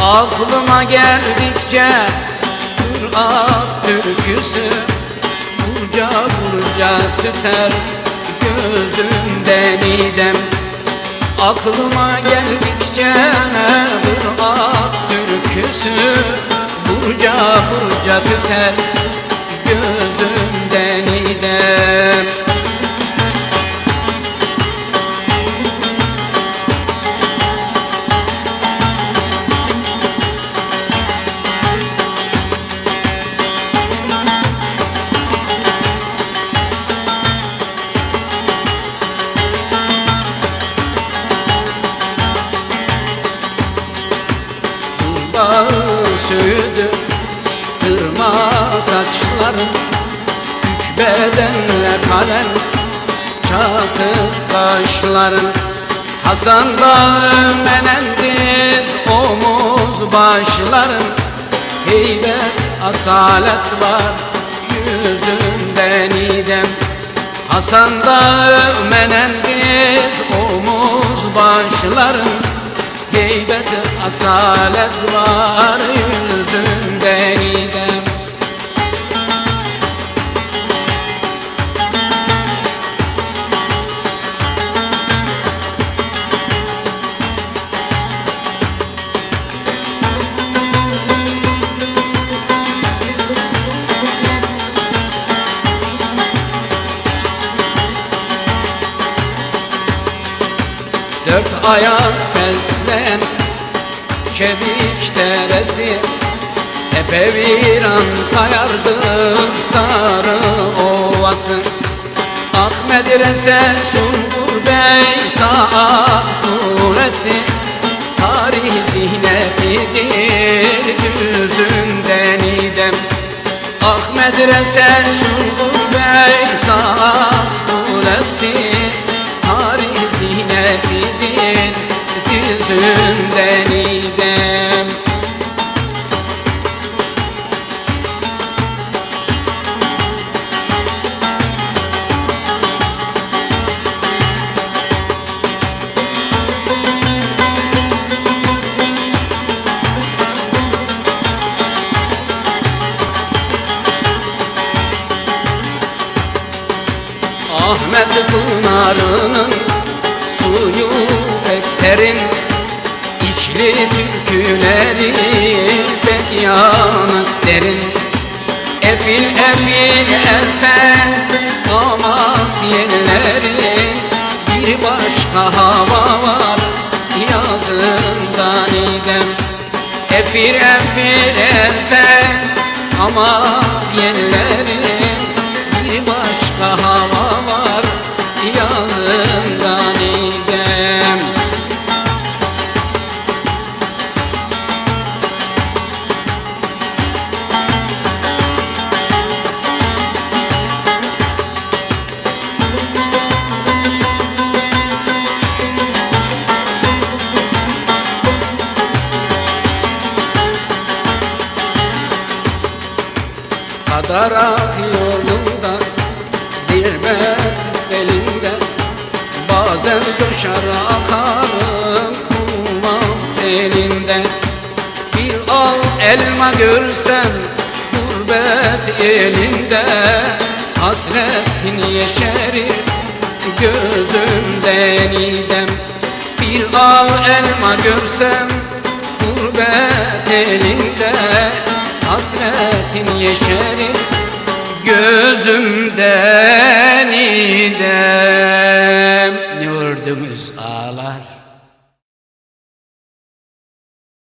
Aklıma geldikçe Kur'an türküsü Vurca vurca tüter gözümden idem Aklıma geldikçe Kur'an türküsü Vurca vurca tüter Bağı sürdü Sırma saçların Üç bedenle kalem Çatı kaşların Hasan Bağı menendiz Omuz başların. Heybet asalet var Yüzünden idem Hasan Dağı menendiz Omuz başların Heybet asalet var yüzünden Dört ayak fesleğen Çevik deresi. Tepe viran kayardı sarı ovası. Ak medrese Sungur Bey Saat Kulesi. Tarih zihnetidir yüzünden idem. Ak medrese Sungur Ahmet Pınarı'nın suyu pek serin İçli türküleri pek yanık derin. Efil efil esen Amas yerleri Bir başka hava var yazından idem. Efil efil esen Amas Kadara yolunda bir met elinde Bazen düşer akarım kumam seninde Bir al elma görsem gurbet elinde. Hasretin yeşerir gözümden idem Bir al elma görsem gurbet elinde Hasretin yeşerir gözümden idem